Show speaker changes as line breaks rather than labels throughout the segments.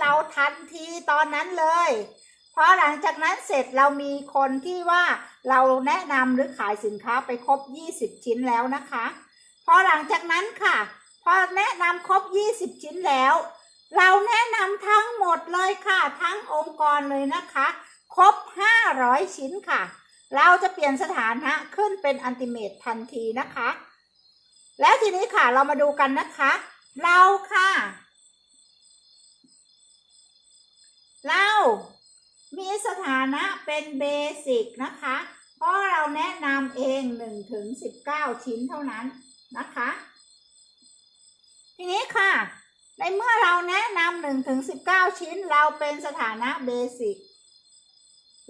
เราทันทีตอนนั้นเลยพอหลังจากนั้นเสร็จเรามีคนที่ว่าเราแนะนำหรือขายสินค้าไปครบ 20 ชิ้นแล้วนะคะ พอหลังจากนั้นค่ะ พอแนะนำครบ 20 ชิ้นแล้ว เราแนะนำทั้งหมดเลยค่ะ ทั้งองค์กรเลยนะคะ ครบ 500 ชิ้นค่ะ เราจะเปลี่ยนสถานะขึ้นเป็นอันติเมตทันทีนะคะ แล้วทีนี้ค่ะเรามาดูกันนะคะ เราค่ะ เรามีสถานะเป็นเบสิกนะคะ เพราะเราแนะนำเอง1ถึง19 ชิ้นเท่านั้นนะคะ ทีนี้ค่ะ ในเมื่อเราแนะนำ1ถึง19 ชิ้นเราเป็นสถานะเบสิก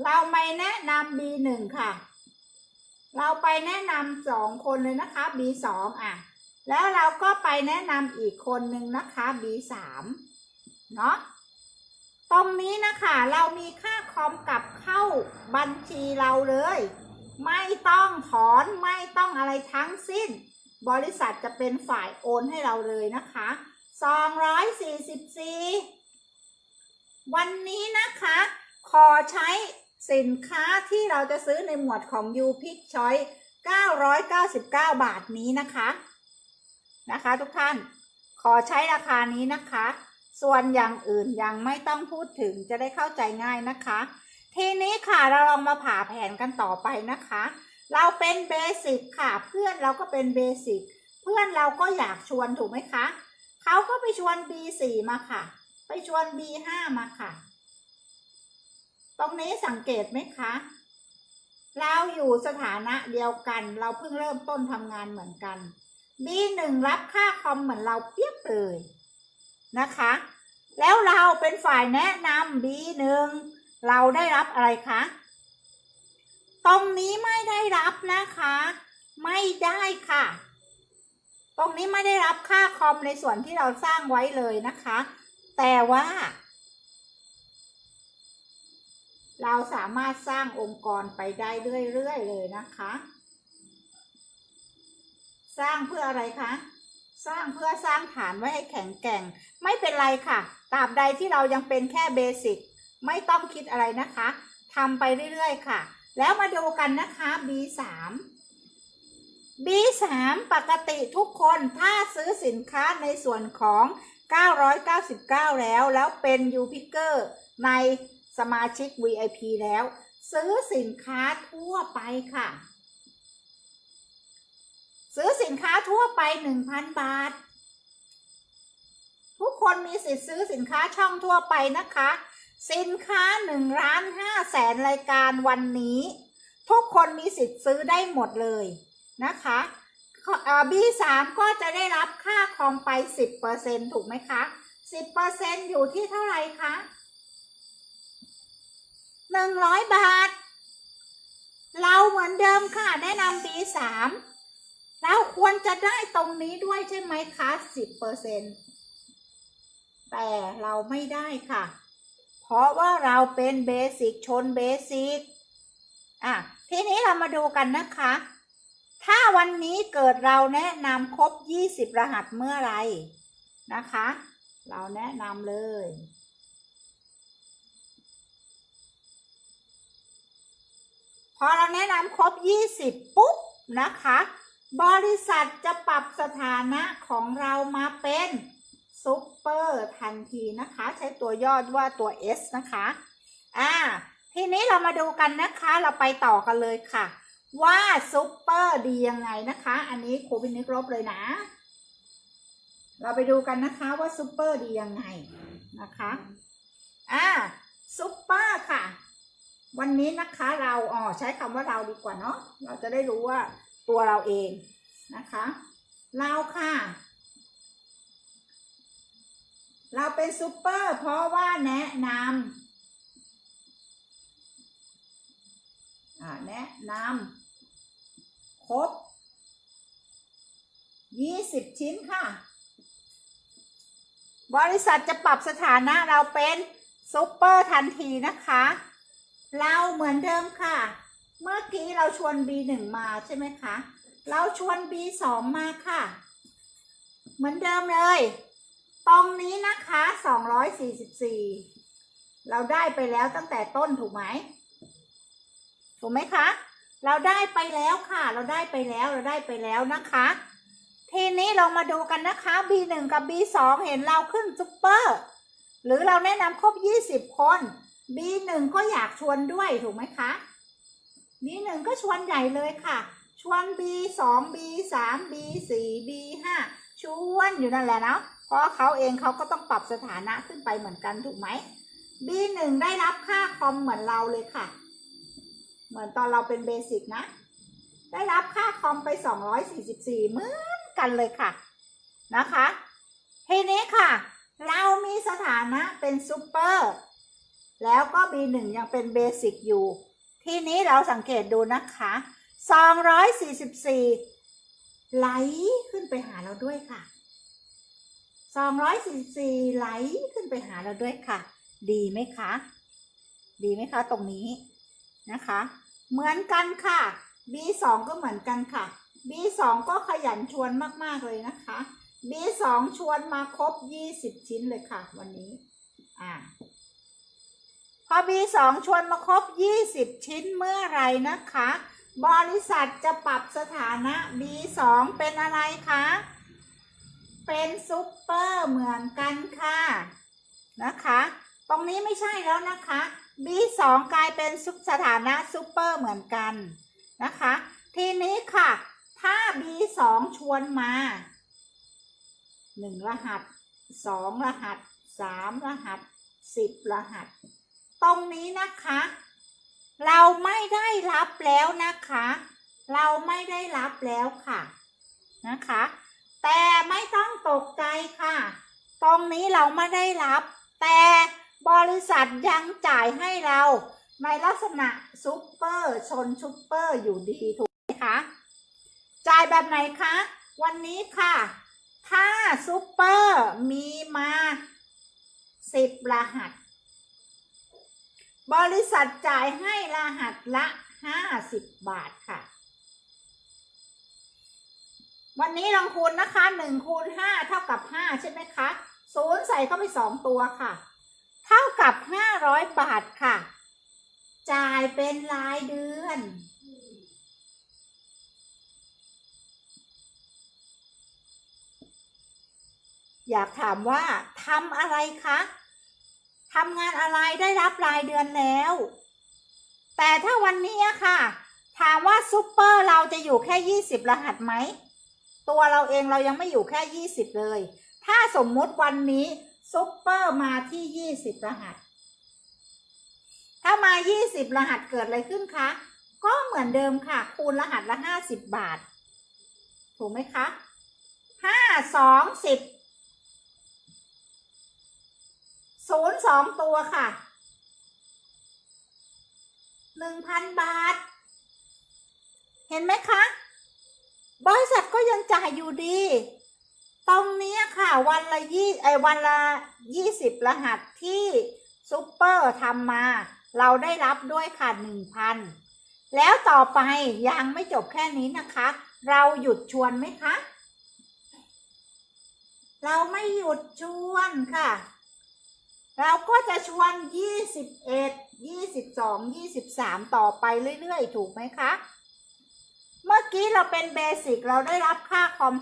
เราไม่แนะนำ B1 ค่ะ เราไปแนะนำสองคนเลยนะคะ B2 อะ แล้วเราก็ไปแนะนำอีกคนหนึ่งนะคะ B3 เนาะ ตรงนี้นะคะ เรามีค่าคอมกลับเข้าบัญชีเราเลย ไม่ต้องถอนไม่ต้องอะไรทั้งสิ้น บริษัทจะเป็นฝ่ายโอนให้เราเลยนะคะ244 วันนี้นะคะ ขอใช้สินค้าที่เราจะซื้อในหมวดของ u p i c Choice 999 บาทนี้นะคะ นะคะทุกท่าน ขอใช้ราคานี้นะคะ ส่วนอย่างอื่นยังไม่ต้องพูดถึงจะได้เข้าใจง่ายนะคะ ทีนี้ค่ะเราลองมาผ่าแผนกันต่อไปนะคะ เราเป็นเบสิกค่ะ เพื่อนเราก็เป็นเบสิกเพื่อนเราก็อยากชวนถูกไหมคะเขาก็ไปชวน B4 มาค่ะ ไปชวน B5 มาค่ะ ตรงนี้สังเกตไหมคะเราอยู่สถานะเดียวกัน เราเพิ่งเริ่มต้นทำงานเหมือนกัน B1 รับค่าคอมเหมือนเราเปียบเลย นะคะ แล้วเราเป็นฝ่ายแนะนำ B1 เราได้รับอะไรคะ ตรงนี้ไม่ได้รับนะคะ ไม่ได้ค่ะ ตรงนี้ไม่ได้รับค่าคอมในส่วนที่เราสร้างไว้เลยนะคะ แต่ว่า เราสามารถสร้างองค์กรไปได้เรื่อยๆเลยนะคะ สร้างเพื่ออะไรคะ สร้างเพื่อสร้างฐานไว้ให้แข็งแกร่ง ไม่เป็นไรค่ะตราบใดที่เรายังเป็นแค่เบสิกไม่ต้องคิดอะไรนะคะทำไปเรื่อยๆค่ะ แล้วมาดูกันนะคะ B3 B3 ปกติทุกคนถ้าซื้อสินค้าในส่วนของ 999 แล้ว แล้วเป็น u p i c k e r ในสมาชิก VIP แล้ว ซื้อสินค้าทั่วไปค่ะ ซื้อสินค้าทั่วไป1,000บาท ทุกคนมีสิทธิ์ซื้อสินค้าช่องทั่วไปนะคะ สินค้า1ล้าน5แสนรายการวันนี้ ทุกคนมีสิทธิ์ซื้อได้หมดเลยนะคะเอ่อ B3 ก็จะได้รับค่าคอมไป10%ถูกไหมคะ10%อยู่ที่เท่าไหร่คะ100บาท เราเหมือนเดิมค่ะ แนะนำ B3 เราควรจะได้ตรงนี้ด้วยใช่ไหมคะ10%แต่เราไม่ได้ค่ะ เพราะว่าเราเป็นเบสิกชนเบสิกอะ ทีนี้เรามาดูกันนะคะ ถ้าวันนี้เกิดเราแนะนำครบ20รหัสเมื่อไหรนะคะ เราแนะนำเลยพอเราแนะนำครบ 20 ปุ๊บ นะคะ บริษัทจะปรับสถานะของเรามาเป็นซุปเปอร์ทันทีนะคะ ใช้ตัวยอดว่าตัว S นะคะ อ่า ทีนี้เรามาดูกันนะคะ เราไปต่อกันเลยค่ะ ว่าซุปเปอร์ดียังไงนะคะ อันนี้ครูพินิจลบเลยนะ เราไปดูกันนะคะว่าซุปเปอร์ดียังไงนะคะ อ่าซุปเปอร์ค่ะ วันนี้นะคะเราอ๋อใช้คำว่าเราดีกว่าเนาะ เราจะได้รู้ว่า ตัวเราเองนะคะเราค่ะ เราเป็นซูเปอร์เพราะว่าแนะนำแนะนำครบ20ชิ้นค่ะ บริษัทจะปรับสถานะเราเป็นซูเปอร์ทันทีนะคะ เราเหมือนเดิมค่ะ เมื่อกี้เราชวน B1 มาใช่ไหมคะ เราชวน B2 มาค่ะ เหมือนเดิมเลย ตรงนี้นะคะสองร้อยสี่สิบสี่เราได้ไปแล้วตั้งแต่ต้นถูกไหม ถูกไหมคะ เราได้ไปแล้วค่ะ เราได้ไปแล้ว เราได้ไปแล้วนะคะ ทีนี้เรามาดูกันนะคะ B1 กับ B2 เห็นเราขึ้นซุปเปอร์ หรือเราแนะนำครบ 20 คน B1 ก็อยากชวนด้วยถูกไหมคะ B1 ก็ชวนใหญ่เลยค่ะ ชวน B2 B3 B4 B5 ชวนอยู่นั่นแหละเนาะเพราะเขาเองเขาก็ต้องปรับสถานะขึ้นไปเหมือนกันถูกไหม B1 ได้รับค่าคอมเหมือนเราเลยค่ะ เหมือนตอนเราเป็นเบสิกนะ ได้รับค่าคอมไป 244เหมือนกันเลยค่ะนะคะทีนี้ค่ะ เรามีสถานะเป็นซูเปอร์แล้วก็ B1 ยังเป็นเบสิกอยู่ ทีนี้เราสังเกตดูนะคะ244 ไหลขึ้นไปหาเราด้วยค่ะ 244 ไหลขึ้นไปหาเราด้วยค่ะ ดีไหมคะ ดีไหมคะ ตรงนี้นะคะ เหมือนกันค่ะ B2 ก็เหมือนกันค่ะ B2 ก็ขยันชวนมาก ๆ เลยนะคะ B2 ชวนมาครบ 20 ชิ้นเลยค่ะ วันนี้ อ่า พอ B2 ชวนมาครบ 20 ชิ้นเมื่อไรนะคะ บริษัทจะปรับสถานะ B2 เป็นอะไรคะ เป็นซุปเปอร์เหมือนกันค่ะ นะคะ ตรงนี้ไม่ใช่แล้วนะคะ B2 กลายเป็นสถานะซุปเปอร์เหมือนกันนะคะ ทีนี้ค่ะ ถ้า B2 ชวนมาหนึ่งรหัสสองรหัสสามรหัสสิบรหัส ตรงนี้นะคะ เราไม่ได้รับแล้วนะคะ เราไม่ได้รับแล้วค่ะนะคะ แต่ไม่ต้องตกใจค่ะ ตรงนี้เราไม่ได้รับ แต่บริษัทยังจ่ายให้เราในลักษณะซุปเปอร์ชนซุปเปอร์อยู่ดีถูกไหมคะจ่ายแบบไหนคะ วันนี้ค่ะ ถ้าซุปเปอร์มีมาสิบรหัส บริษัทจ่ายให้รหัสละห้าสิบบาทค่ะ วันนี้ลองคูณนะคะหนึ่งคูณห้าเท่ากับห้าใช่ไหมคะศูนย์ใส่เข้าไปสองตัวค่ะ เท่ากับห้าร้อยบาทค่ะ จ่ายเป็นรายเดือน อยากถามว่าทำอะไรคะ ทำงานอะไรได้รับรายเดือนแล้ว แต่ถ้าวันนี้อะค่ะ ถามว่าซูเปอร์เราจะอยู่แค่ 20 รหัสไหม ตัวเราเองเรายังไม่อยู่แค่ 20 เลย ถ้าสมมุติวันนี้ซูเปอร์มาที่ 20 รหัส ถ้ามา 20 รหัสเกิดอะไรขึ้นคะ ก็เหมือนเดิมค่ะ คูณรหัสละ 50 บาท ถูกไหมคะ 5 2 10 ศูนย์สองตัวค่ะหนึ่งพันบาท เห็นไหมคะ บริษัทก็ยังจ่ายอยู่ดี ตรงนี้ค่ะ วันละยี่ไอวันละยี่สิบรหัสที่ซูเปอร์ทำมา เราได้รับด้วยค่ะหนึ่งพันแล้วต่อไปยังไม่จบแค่นี้นะคะ เราหยุดชวนไหมคะ เราไม่หยุดชวนค่ะ เราก็จะชวน 21 22 23 ต่อไปเรื่อยๆ ถูกไหมคะ เมื่อกี้เราเป็นเบสิกเราได้รับค่าคอม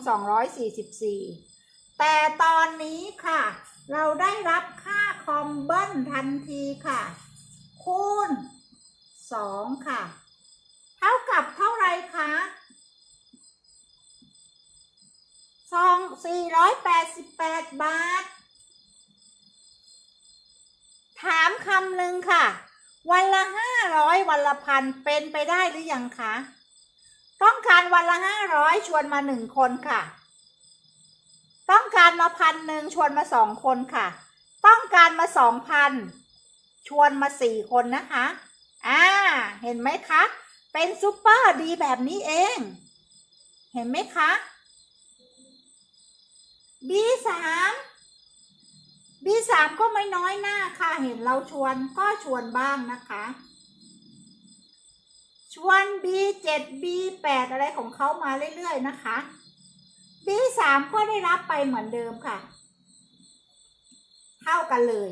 244 แต่ตอนนี้ค่ะ เราได้รับค่าคอมเบิ้ลทันทีค่ะ คูณ 2 ค่ะ เท่ากับเท่าไรคะสอง488 บาท ถามคำหนึ่งค่ะ วันละห้าร้อยวันละพันเป็นไปได้หรือยังคะ ต้องการวันละห้าร้อยชวนมาหนึ่งคนค่ะ ต้องการมาพันหนึ่งชวนมาสองคนค่ะ ต้องการมาสองพันชวนมาสี่คนนะคะ อ่า เห็นไหมคะ เป็นซูเปอร์ดีแบบนี้เอง เห็นไหมคะ B สาม บีสามก็ไม่น้อยหน้าค่ะ เห็นเราชวนก็ชวนบ้างนะคะ ชวน B เจ็ด B แปดอะไรของเขามาเรื่อยๆนะคะ B สามก็ได้รับไปเหมือนเดิมค่ะ เท่ากันเลย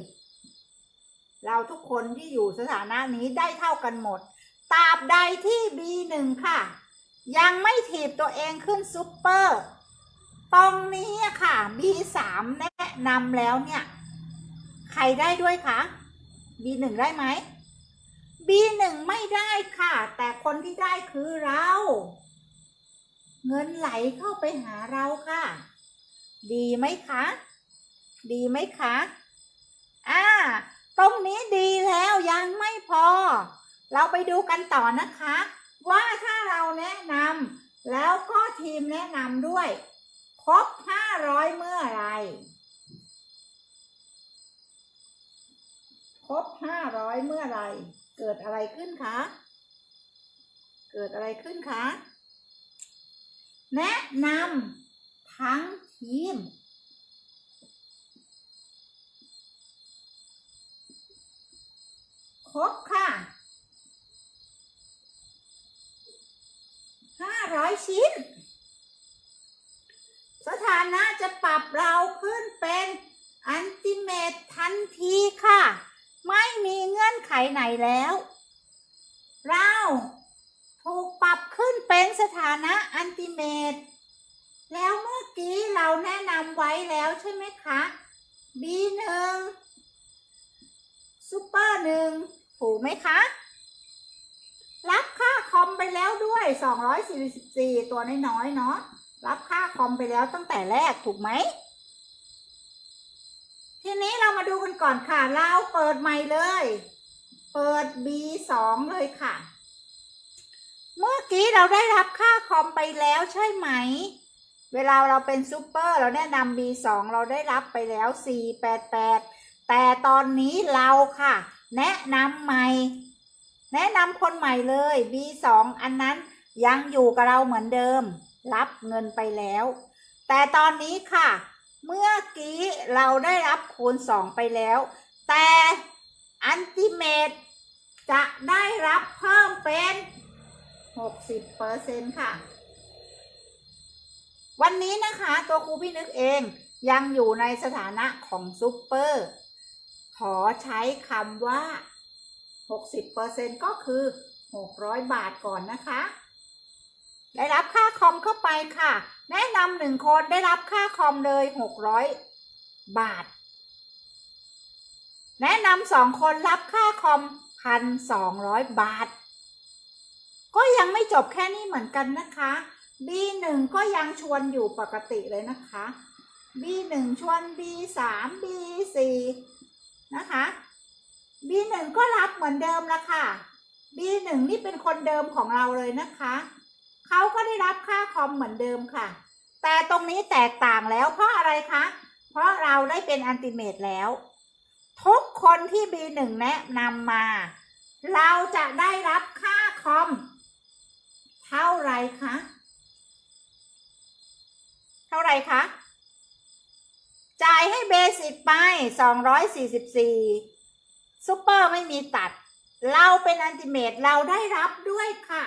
เราทุกคนที่อยู่สถานะนี้ได้เท่ากันหมดตราบใดที่ B1 ค่ะ ยังไม่ถีบตัวเองขึ้นซูเปอร์ตรงนี้อะค่ะ B3 แนะนำแล้วเนี่ย ใครได้ด้วยคะ B1 ได้ไหม B1 ไม่ได้ค่ะ แต่คนที่ได้คือเรา เงินไหลเข้าไปหาเราค่ะ ดีไหมคะ ดีไหมคะ อ่า ตรงนี้ดีแล้วยังไม่พอ เราไปดูกันต่อนะคะ ว่าถ้าเราแนะนำแล้วก็ทีมแนะนำด้วย ครบ 500 เมื่อไหร ครบ500เมื่อไรเกิดอะไรขึ้นคะ เกิดอะไรขึ้นคะ แนะนำทั้งทีม ครบค่ะห้าร้อยชิ้น สถานะจะปรับเราขึ้นเป็นอันติเมตทันทีค่ะ ไม่มีเงื่อนไขไหนแล้ว เราถูกปรับขึ้นเป็นสถานะอันติเมตแล้วเมื่อกี้เราแนะนำไว้แล้วใช่ไหมคะ B1 ซูเปอร์หนึ่งถูกไหมคะ รับค่าคอมไปแล้วด้วย 244 ตัวน้อยๆเนาะรับค่าคอมไปแล้วตั้งแต่แรกถูกไหม ทีนี้เรามาดูกันก่อนค่ะ เราเปิดใหม่เลย เปิด B2 เลยค่ะ เมื่อกี้เราได้รับค่าคอมไปแล้วใช่ไหม เวลาเราเป็นซูเปอร์เราแนะนำ B2 เราได้รับไปแล้ว 488 แต่ตอนนี้เราค่ะ แนะนำใหม่ แนะนำคนใหม่เลย B2 อันนั้นยังอยู่กับเราเหมือนเดิม รับเงินไปแล้ว แต่ตอนนี้ค่ะ เมื่อกี้เราได้รับคูณ 2 ไปแล้ว แต่อันติเมตจะได้รับเพิ่มเป็น 60%ค่ะ วันนี้นะคะตัวครูพี่นึกเองยังอยู่ในสถานะของซูเปอร์ ขอใช้คำว่า 60%ก็คือ 600 บาทก่อนนะคะ ได้รับค่าคอมเข้าไปค่ะ แนะนำหนึ่งคนได้รับค่าคอมเลย600บาท แนะนำสองคนรับค่าคอม1,200บาท ก็ยังไม่จบแค่นี้เหมือนกันนะคะ B1 ก็ยังชวนอยู่ปกติเลยนะคะ B1 ชวน B3 B4 นะคะ B1 ก็รับเหมือนเดิมละค่ะ B1 นี่เป็นคนเดิมของเราเลยนะคะ เขาก็ได้รับค่าคอมเหมือนเดิมค่ะ แต่ตรงนี้แตกต่างแล้วเพราะอะไรคะ เพราะเราได้เป็นอันติเมตแล้ว ทุกคนที่ B1 แนะนำมา เราจะได้รับค่าคอม เท่าไรคะ เท่าไรคะ จ่ายให้เบสิกไป 244ซูเปอร์ไม่มีตัด เราเป็นอันติเมตเราได้รับด้วยค่ะ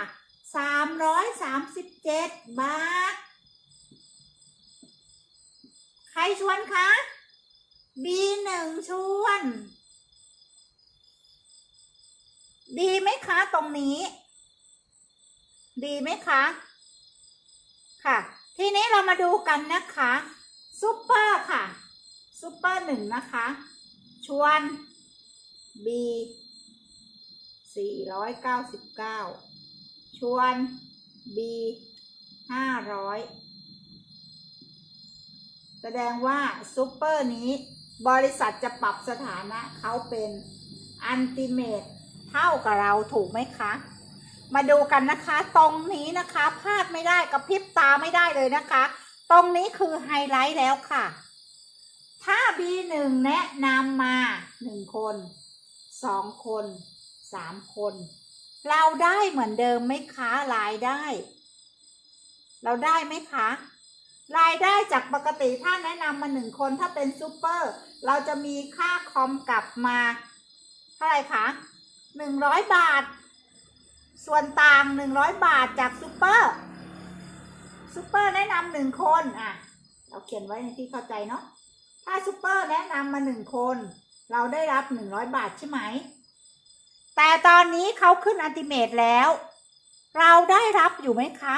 337บาท ใครชวนคะ B1 ชวน ดีไหมคะตรงนี้ ดีไหมคะ ค่ะ ทีนี้เรามาดูกันนะคะซูเปอร์ค่ะซูเปอร์หนึ่งนะคะ ชวน B สี่ร้อยเก้า สิบเก้าชวน B ห้าร้อยแสดงว่าซูเปอร์นี้ บริษัทจะปรับสถานะเขาเป็นอันติเมตเท่ากับเราถูกไหมคะ มาดูกันนะคะ ตรงนี้นะคะพลาดไม่ได้กับพริบตาไม่ได้เลยนะคะ ตรงนี้คือไฮไลท์แล้วค่ะ ถ้า B1 แนะนำมาหนึ่งคนสองคนสามคน เราได้เหมือนเดิมไหมคะรายได้ เราได้ไหมคะ รายได้จากปกติถ้าแนะนำมาหนึ่งคนถ้าเป็นซูเปอร์ เราจะมีค่าคอมกลับมา เท่าไหร่คะหนึ่งร้อยบาท ส่วนต่างหนึ่งร้อยบาทจากซูเปอร์ซูเปอร์แนะนำหนึ่งคนอะ เราเขียนไว้ในที่เข้าใจเนาะถ้าซูเปอร์แนะนำมาหนึ่งคน เราได้รับหนึ่งร้อยบาทใช่ไหม แต่ตอนนี้เขาขึ้นอันติเมตแล้ว เราได้รับอยู่ไหมคะ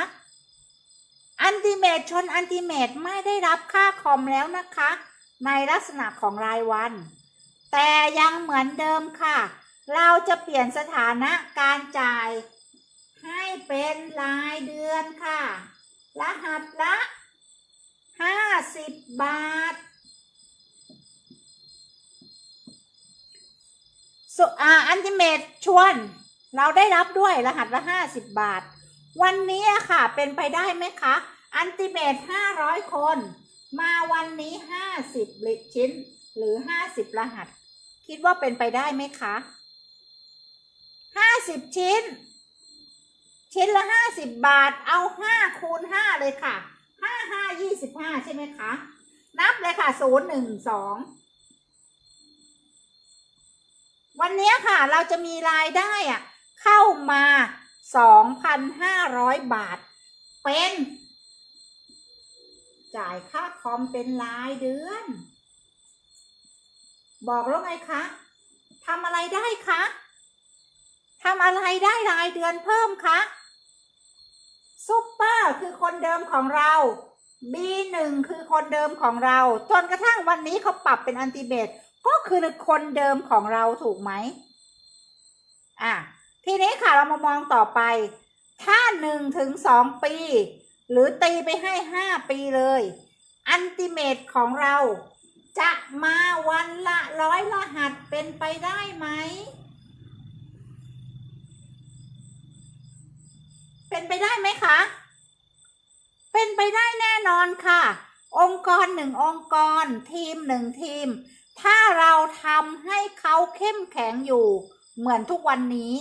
อันติเมตชนอันติเมตไม่ได้รับค่าคอมแล้วนะคะ ในลักษณะของรายวัน แต่ยังเหมือนเดิมค่ะ เราจะเปลี่ยนสถานะการจ่าย ให้เป็นรายเดือนค่ะ รหัสละห้าสิบบาท สุอ่าอันติเมตชวน เราได้รับด้วยรหัสละห้าสิบบาท วันนี้ค่ะเป็นไปได้ไหมคะอันติเมตห้าร้อยคน มาวันนี้ห้าสิบชิ้น หรือห้าสิบรหัส คิดว่าเป็นไปได้ไหมคะห้าสิบชิ้น ชิ้นละห้าสิบบาทเอาห้าคูณห้าเลยค่ะห้าห้ายี่สิบห้าใช่ไหมคะ นับเลยค่ะศูนย์หนึ่งสอง วันนี้ค่ะเราจะมีรายได้อะเข้ามาสองพันห้าร้อยบาท เป็น จ่ายค่าคอมเป็นรายเดือน บอกแล้วไงคะทำอะไรได้คะทำอะไรได้รายเดือนเพิ่มคะซุปเปอร์คือคนเดิมของเรา B1 คือคนเดิมของเรา จนกระทั่งวันนี้เขาปรับเป็นอันติเบต ก็คือคนเดิมของเราถูกไหมอะทีนี้ค่ะเรามามองต่อไป ถ้าหนึ่งถึงสองปี หรือตีไปให้ห้าปีเลย อันติเมตของเราจะมาวันละร้อยรหัสเป็นไปได้ไหม เป็นไปได้ไหมคะ เป็นไปได้แน่นอนค่ะ องค์กรหนึ่งองค์กร ทีมหนึ่งทีม ถ้าเราทำให้เขาเข้มแข็งอยู่เหมือนทุกวันนี้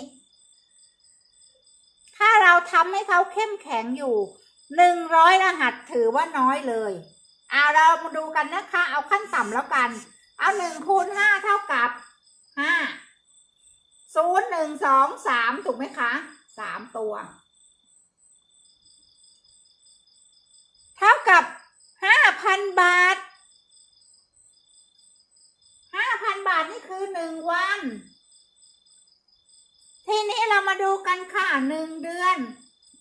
ถ้าเราทำให้เขาเข้มแข็งอยู่หนึ่งร้อยรหัสถือว่าน้อยเลยเอาเรามาดูกันนะคะ เอาขั้นต่ำแล้วกัน เอาหนึ่งคูณห้าเท่ากับห้าศูนย์หนึ่งสองสามถูกไหมคะสามตัว เท่ากับห้าพันบาทห้าพัน บาทนี่คือหนึ่งวัน ทีนี้เรามาดูกันค่ะหนึ่งเดือน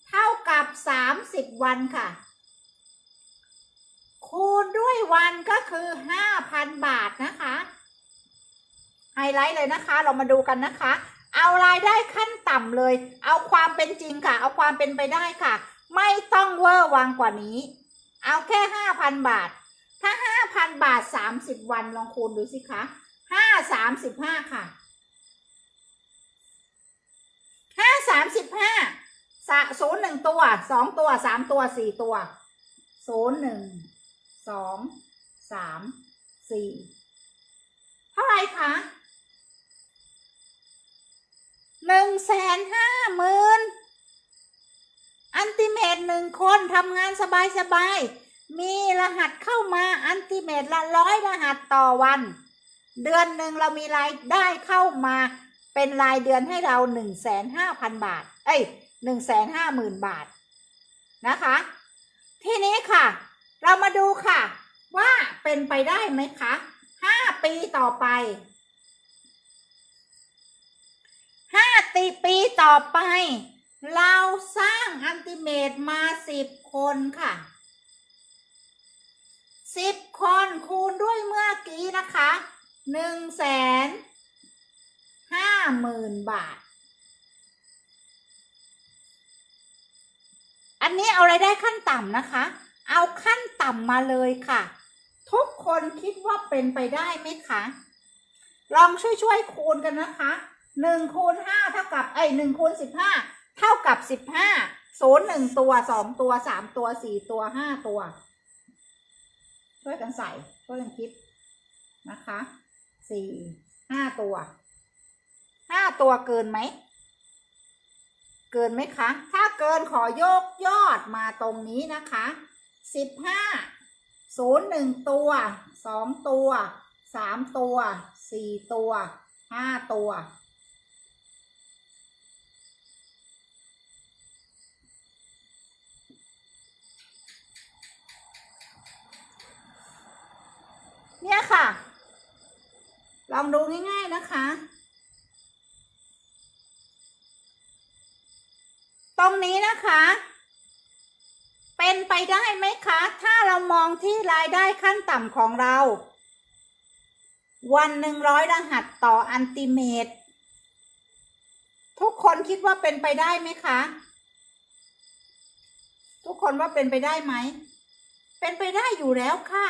เท่ากับสามสิบวันค่ะ คูณด้วยวันก็คือห้าพันบาทนะคะ ไฮไลท์เลยนะคะ เรามาดูกันนะคะ เอารายได้ขั้นต่ำเลย เอาความเป็นจริงค่ะ เอาความเป็นไปได้ค่ะ ไม่ต้องเวอร์วังกว่านี้ เอาแค่ห้าพันบาทถ้าห้าพันบาทสามสิบวัน ลองคูณดูสิคะ ห้าสามสิบห้าค่ะห้าสามสิบห้าศูนย์หนึ่งตัวสองตัวสามตัวสี่ตัวศูนย์หนึ่งสองสามสี่เท่าไรคะหนึ่งแสนห้าหมื่นอันติเมตหนึ่งคนทำงานสบายๆมีรหัสเข้ามาอันติเมตละร้อยรหัสต่อวัน เดือนหนึ่งเรามีรายได้เข้ามาเป็นรายเดือนให้เราหนึ่งแสนห้าพันบาท เอ้ยหนึ่งแสนห้าหมื่นบาทนะคะ ทีนี้ค่ะ เรามาดูค่ะ ว่าเป็นไปได้ไหมคะห้าปีต่อไปห้าตีปีต่อไป เราสร้างอันติเมตมาสิบคนค่ะสิบคนคูณด้วยเมื่อกี้นะคะ หนึ่งแสนห้าหมื่นบาท อันนี้เอาไรายได้ขั้นต่ำนะคะ เอาขั้นต่ำมาเลยค่ะ ทุกคนคิดว่าเป็นไปได้ไหมคะ ลองช่วยๆคูณกันนะคะหนึ่งคูณห้าเท่ากับไอ้หนึ่งคูณสิบห้าเท่ากับสิบห้าศูนย์หนึ่งตัวสองตัวสามตัวสี่ตัวห้าตัว ช่วยกันใส่ ช่วยกันคิดนะคะ สี่ห้าตัวห้าตัวเกินไหม เกินไหมคะ ถ้าเกินขอโยกยอดมาตรงนี้นะคะสิบห้าศูนย์หนึ่งตัวสองตัวสามตัวสี่ตัวห้าตัวเนี่ยค่ะ ลองดูง่ายๆนะคะ ตรงนี้นะคะ เป็นไปได้ไหมคะ ถ้าเรามองที่รายได้ขั้นต่ำของเรา วันหนึ่งร้อยรหัสต่ออันติเมตทุกคนคิดว่าเป็นไปได้ไหมคะ ทุกคนว่าเป็นไปได้ไหม เป็นไปได้อยู่แล้วค่ะ